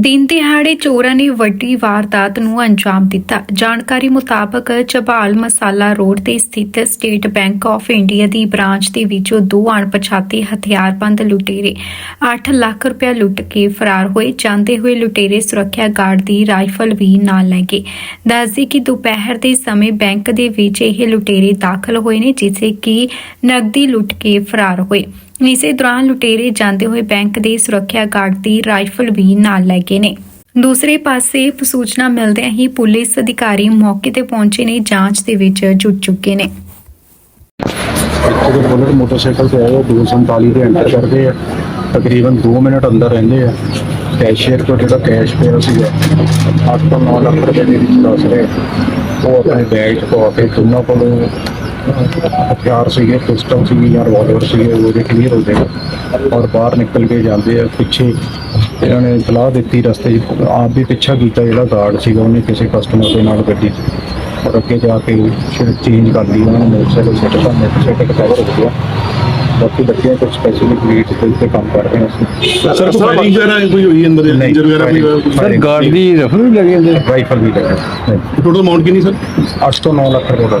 ਦਿਨ ਦਿਹਾੜੇ ਚੋਰਾਂ ਨੇ ਵੱਡੀ ਵਾਰਦਾਤ ਨੂੰ ਅੰਜਾਮ ਦਿੱਤਾ। ਜਾਣਕਾਰੀ ਮੁਤਾਬਕ ਚਬਾਲ ਮਸਾਲਾ ਰੋਡ ਤੇ ਸਥਿਤ ਸਟੇਟ ਬੈਂਕ ਆਫ ਇੰਡੀਆ ਦੀ ਬ੍ਰਾਂਚ ਦੇ ਵਿੱਚੋਂ ਦੋ ਅਣਪਛਾਤੇ ਹਥਿਆਰਬੰਦ ਲੁਟੇਰੇ 8 ਲੱਖ ਰੁਪਏ ਲੁੱਟ ਕੇ ਫਰਾਰ ਹੋਏ। ਜਾਂਦੇ ਹੋਏ ਲੁਟੇਰੇ ਸੁਰੱਖਿਆ ਗਾਰਡ ਦੀ ਰਾਈਫਲ ਵੀ ਨਾਲ ਲੈ ਗਏ। ਦੱਸਦੀ ਕਿ ਦੁਪਹਿਰ ਦੇ ਸਮੇਂ ਬੈਂਕ ਦੇ ਵਿੱਚ ਇਹ ਲੁਟੇਰੇ ਦਾਖਲ ਹੋਏ ਨੇ ਜਿਸੇ ਕਿ ਨਕਦੀ ਲੁੱਟ ਕੇ ਫਰਾਰ ਹੋਏ। ਇਸੇ ਦੌਰਾਨ ਲੁਟੇਰੇ ਜਾਂਦੇ ਹੋਏ ਬੈਂਕ ਦੇ ਸੁਰੱਖਿਆ ਗਾਰਡ ਦੀ ਰਾਈਫਲ ਵੀ ਨਾਲ ਲੈ ਗਏ ਨੇ। ਦੂਸਰੇ ਪਾਸੇ ਸੂਚਨਾ ਮਿਲਦਿਆਂ ਹੀ ਪੁਲਿਸ ਅਧਿਕਾਰੀ ਮੌਕੇ ਤੇ ਪਹੁੰਚੇ ਨੇ, ਜਾਂਚ ਦੇ ਵਿੱਚ ਜੁਟ ਚੁੱਕੇ ਨੇ। ਇੱਥੇ ਦੇ ਬੁਲਟ ਮੋਟਰਸਾਈਕਲ ਤੇ ਆਏ 247 ਦੇ ਐਂਟਰ ਕਰਦੇ ਆ। ਤਕਰੀਬਨ 2 ਮਿੰਟ ਅੰਦਰ ਰਹਿੰਦੇ ਆ। ਕੈਸ਼ੀਅਰ ਕੋਲ ਜਿਹੜਾ ਕੈਸ਼ ਪਿਆ ਸੀਗਾ 8 ਤੋਂ 9 ਲੱਖ ਰੁਪਏ ਦੇ ਵਿੱਚ ਦੱਸ ਰਹੇ ਉਹ ਆਪਣੇ ਬੈਗ 'ਚ ਪਾ ਕੇ ਦੋਨਾਂ ਕੋਲੋਂ ਹਥਿਆਰ ਸੀਗੇ ਪਿਸਟਲ ਸੀਗੀ ਜਾਂ ਰਿਵਾਲਵਰ ਸੀਗੇ ਉਹਦੇ ਕਲੀਅਰ ਹੋ ਜਾਏਗਾ ਔਰ ਬਾਹਰ ਨਿਕਲ ਕੇ ਜਾਂਦੇ ਆ, ਪਿੱਛੇ ਇਹਨਾਂ ਨੇ ਸਲਾਹ ਦਿੱਤੀ ਰਸਤੇ 'ਚ, ਆਪ ਵੀ ਪਿੱਛਾ ਕੀਤਾ ਜਿਹੜਾ ਗਾਰਡ ਸੀਗਾ, ਉਹਨੇ ਕਿਸੇ ਕਸਟਮਰ ਦੇ ਨਾਲ ਗੱਡੀ ਔਰ ਅੱਗੇ ਜਾ ਕੇ ਫਿਰ ਚੇਂਜ ਕਰ ਲਈ, ਉਹਨਾਂ ਨੇ ਮੋਟਰਸਾਈਕਲ ਸੈੱਟ ਕਰ ਮੋਟਰਸਾਈਕਲ ਕਵਰ ਹੋ ਗਿਆ। ਬਾਕੀ ਬੱਚਿਆਂ ਕੁਝ ਸਪੈਸ਼ਲਿਕ ਨੀਡਸ ਦੇ ਉੱਤੇ ਕੰਮ ਕਰ ਰਹੇ ਹਾਂ ਅਸੀਂ। ਸਰ ਫਾਇਰਿੰਗ ਵਗੈਰਾ ਕੋਈ ਹੋਈ ਅੰਦਰ ਇੰਜਰ ਵਗੈਰਾ ਕੋਈ ਸਰ ਗਾਰਡ ਦੀ ਰਫਲ ਵੀ ਲੱਗੇ ਹੁੰਦੇ ਰਾਈਫਲ ਵੀ ਲੱਗਾ। ਟੋਟਲ ਅਮਾਉਂਟ ਕਿੰਨੀ ਸਰ? 8 ਤੋਂ 9 ਲੱਖ ਰੁਪਏ ਦਾ।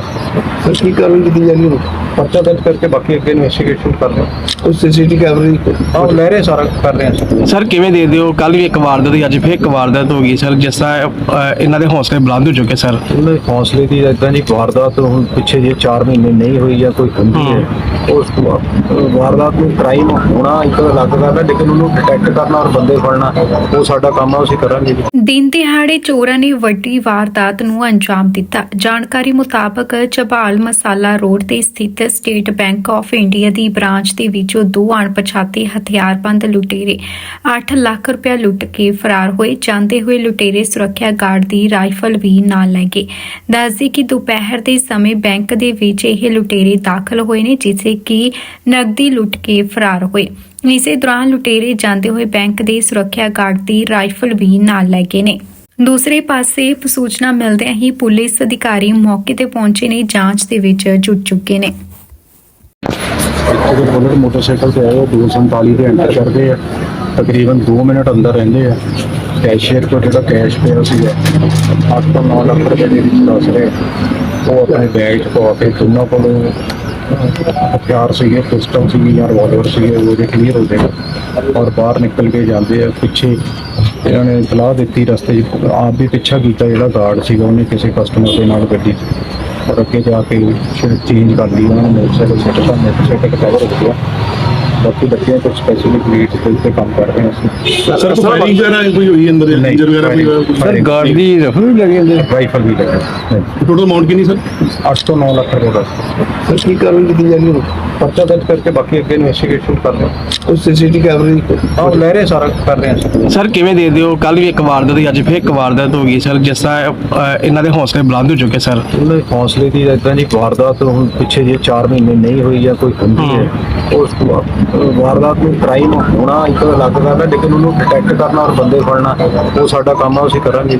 ਸਰ ਕੀ ਕਾਰਵਾਈ ਕੀਤੀ ਜਾ ਰਹੀ ਹੈ ਪਰਚਾ ਦਰਜ ਕਰਕੇ ਬਾਕੀ ਅੱਗੇ ਇਨਵੈਸਟੀਗੇਸ਼ਨ ਕਰ ਰਹੇ ਹਾਂ। ਕੋਈ ਸੀਸੀਟੀ ਕੈਮਰੇ ਆਹ ਲੈ ਰਹੇ ਸਾਰਾ ਕਰ ਰਹੇ ਹਾਂ ਸਰ ਕਿਵੇਂ ਦੇ ਦਿਓ ਕੱਲ ਵੀ ਇੱਕ ਵਾਰਦਾਤ ਹੋਈ ਅੱਜ ਫਿਰ ਇੱਕ ਵਾਰਦਾਤ ਹੋ ਗਈ। ਸਰ ਜਿਸ ਤਰ੍ਹਾਂ ਇਹਨਾਂ ਦੇ ਹੌਸਲੇ ਬੁਲੰਦ ਹੋ ਚੁੱਕੇ ਸਰ? ਉਹਨਾਂ ਦੇ ਹੌਸਲੇ ਦੀ ਇਦਾਂ ਦੀ ਵਾਰਦਾਤ ਹੁਣ ਪਿੱਛੇ ਜੇ 4 ਮਹੀਨੇ ਨਹੀਂ ਹੋਈ ਜਾਂ ਕੋਈ ਹੁੰਦੀ ਹੈ ਉਸ ਤੋਂ ਵਾਰਦਾਤ ਨੂੰ ਕ੍ਰਾਈਮ ਹੋਣਾ ਇੱਕ ਅਲੱਗ ਗੱਲ ਹੈ, ਲੇਕਿਨ ਉਹਨੂੰ ਡਿਟੈਕਟ ਕਰਨਾ ਔਰ ਬੰਦੇ ਫੜਨਾ, ਉਹ ਸਾਡਾ ਕੰਮ ਆ, ਅਸੀਂ ਕਰਾਂਗੇ ਦਿਨ ਦਿਹਾੜੇ ਚੋਰਾਂ ਨੇ ਵੱਡੀ ਵਾਰਦਾਤ ਨੂੰ ਅੰਜਾਮ ਦਿੱਤਾ। ਜਾਣਕਾਰੀ ਮੁਤਾਬਕ ਚਬਾਲ ਮਸਾਲਾ ਰੋਡ ਤੇ ਸਥਿਤ ਸਟੇਟ ਬੈਂਕ ਆਫ ਇੰਡੀਆ ਦੀ ਬ੍ਰਾਂਚ ਦੇ ਵਿੱਚੋਂ ਦੋ ਅਣਪਛਾਤੇ ਹਥਿਆਰਬੰਦ ਲੁਟੇਰੇ 8 ਲੱਖ ਰੁਪਇਆ ਲੁੱਟ ਕੇ ਫਰਾਰ ਹੋਏ। ਜਾਂਦੇ ਹੋਏ ਲੁਟੇਰੇ ਸੁਰੱਖਿਆ ਗਾਰਡ ਦੀ ਰਾਈਫਲ ਵੀ ਨਾਲ ਲੈ ਗਏ। ਦੱਸਦੀ ਕਿ ਦੁਪਹਿਰ ਦੇ ਸਮੇਂ ਬੈਂਕ ਦੇ ਵਿੱਚ ਇਹ ਲੁਟੇਰੇ ਦਾਖਲ ਹੋਏ ਨੇ ਜਿਸੇ ਕਿ ਨਕਦੀ ਲੁੱਟ ਕੇ ਫਰਾਰ ਹੋਏ। ਇਸੇ ਦੌਰਾਨ ਲੁਟੇਰੇ ਜਾਂਦੇ ਹੋਏ ਬੈਂਕ ਦੇ ਸੁਰੱਖਿਆ ਗਾਰਡ ਦੀ ਰਾਈਫਲ ਵੀ ਨਾਲ ਲੈ ਗਏ ਨੇ। ਦੂਸਰੇ ਪਾਸੇ ਸੂਚਨਾ ਮਿਲਦਿਆਂ ਹੀ ਪੁਲਿਸ ਅਧਿਕਾਰੀ ਮੌਕੇ ਤੇ ਪਹੁੰਚੇ ਨੇ, ਜਾਂਚ ਦੇ ਵਿੱਚ ਜੁਟ ਚੁੱਕੇ ਨੇ। ਇੱਥੇ ਦੇ ਬੁਲਟ ਮੋਟਰਸਾਈਕਲ ਤੇ ਆਏ 247 ਦੇ ਐਂਟਰ ਕਰਦੇ ਆ, ਤਕਰੀਬਨ 2 ਮਿੰਟ ਅੰਦਰ ਰਹਿੰਦੇ ਆ। ਕੈਸ਼ੀਅਰ ਕੋਲ ਜਿਹੜਾ ਕੈਸ਼ ਪਿਆ ਸੀਗਾ 8 ਤੋਂ 9 ਲੱਖ ਰੁਪਏ ਦੇ ਵਿੱਚ ਦੱਸ ਰਹੇ। ਉਹ ਆਪਣੇ ਬੈਗ 'ਚ ਪਾ ਕੇ ਦੋਨਾਂ ਕੋਲੋਂ ਹਥਿਆਰ ਸੀਗੇ ਪਿਸਟਲ ਸੀਗੇ ਜਾਂ ਰਿਵਾਲਵਰ ਸੀਗੇ ਉਹ ਜੇ ਕਲੀਅਰ ਹੋ ਜਾਏਗਾ ਔਰ ਬਾਹਰ ਨਿਕਲ ਕੇ ਜਾਂਦੇ ਆ ਪਿੱਛੇ ਇਹਨਾਂ ਨੇ ਸਲਾਹ ਦਿੱਤੀ ਰਸਤੇ 'ਚ ਆਪ ਵੀ ਪਿੱਛਾ ਕੀਤਾ ਜਿਹੜਾ ਗਾਰਡ ਸੀਗਾ ਉਹਨੇ ਕਿਸੇ ਕਸਟਮਰ ਦੇ ਨਾਲ ਗੱਡੀ ਔਰ ਅੱਗੇ ਜਾ ਕੇ ਫਿਰ ਚੇਂਜ ਕਰ ਲਈ ਉਹਨਾਂ ਨੇ ਮੋਟਰਸਾਈਕਲ ਸੈੱਟ ਕਰ ਮੋਟਰਸਾਈਕਲ ਕਵਰ ਹੋ ਗਿਆ ਬਾਕੀ ਬੱਚਿਆਂ ਕੁਝ ਸਪੈਸ਼ਲਿਕ ਨੀਡਸ ਦੇ ਉੱਤੇ ਕੰਮ ਕਰ ਰਹੇ ਹਾਂ ਅਸੀਂ। ਸਰ ਫਾਇਰਿੰਗ ਵਗੈਰਾ ਕੋਈ ਹੋਈ ਅੰਦਰ? ਇੰਜਰ ਵਗੈਰਾ ਕੋਈ? ਸਰ ਗਾਰਡ ਦੀ ਰਫਲ ਵੀ ਲੱਗੇ ਹੁੰਦੇ ਰਾਈਫਲ ਵੀ ਲੱਗਾ ਟੋਟਲ ਅਮਾਉਂਟ ਕਿੰਨੀ ਸਰ? 8 ਤੋਂ 9 ਲੱਖ ਰੁਪਏ ਦਾ। ਸਰ ਕੀ ਕਾਰਵਾਈ ਕੀਤੀ ਜਾ ਰਹੀ ਹੈ? ਪਰਚਾ ਦਰਜ ਕਰਕੇ ਬਾਕੀ ਅੱਗੇ ਇਨਵੈਸਟੀਗੇਸ਼ਨ ਕਰ ਰਹੇ ਹਾਂ। ਕੋਈ ਸੀਸੀਟੀ ਕੈਮਰੇ ਆਹ ਲੈ ਰਹੇ ਸਾਰਾ ਕਰ ਰਹੇ ਹਾਂ। ਸਰ ਕਿਵੇਂ ਦੇ ਦਿਓ ਕੱਲ ਵੀ ਇੱਕ ਵਾਰਦਾਤ ਹੋਈ ਅੱਜ ਫਿਰ ਇੱਕ ਵਾਰਦਾਤ ਹੋ ਗਈ। ਸਰ ਜਿਸ ਤਰ੍ਹਾਂ ਇਹਨਾਂ ਦੇ ਹੌਸਲੇ ਬੁਲੰਦ ਹੋ ਚੁੱਕੇ ਸਰ। ਉਹਨਾਂ ਦੇ ਹੌਸਲੇ ਦੀ ਇਦਾਂ ਦੀ ਵਾਰਦਾਤ ਹੁਣ ਪਿੱਛੇ ਜੇ 4 ਮਹੀਨੇ ਨਹੀਂ ਹੋਈ ਜਾਂ ਕੋਈ ਹੁੰਦੀ ਹੈ ਉਸ ਤੋਂ ਵਾਰਦਾਤ ਨੂੰ ਕ੍ਰਾਈਮ ਹੋਣਾ ਇੱਕ ਅਲੱਗ ਗੱਲ ਹੈ, ਲੇਕਿਨ ਉਹਨੂੰ ਡਿਟੈਕਟ ਕਰਨਾ ਔਰ ਬੰਦੇ ਫੜਨਾ, ਉਹ ਸਾਡਾ ਕੰਮ ਆ ਅਸੀਂ ਕਰਾਂਗੇ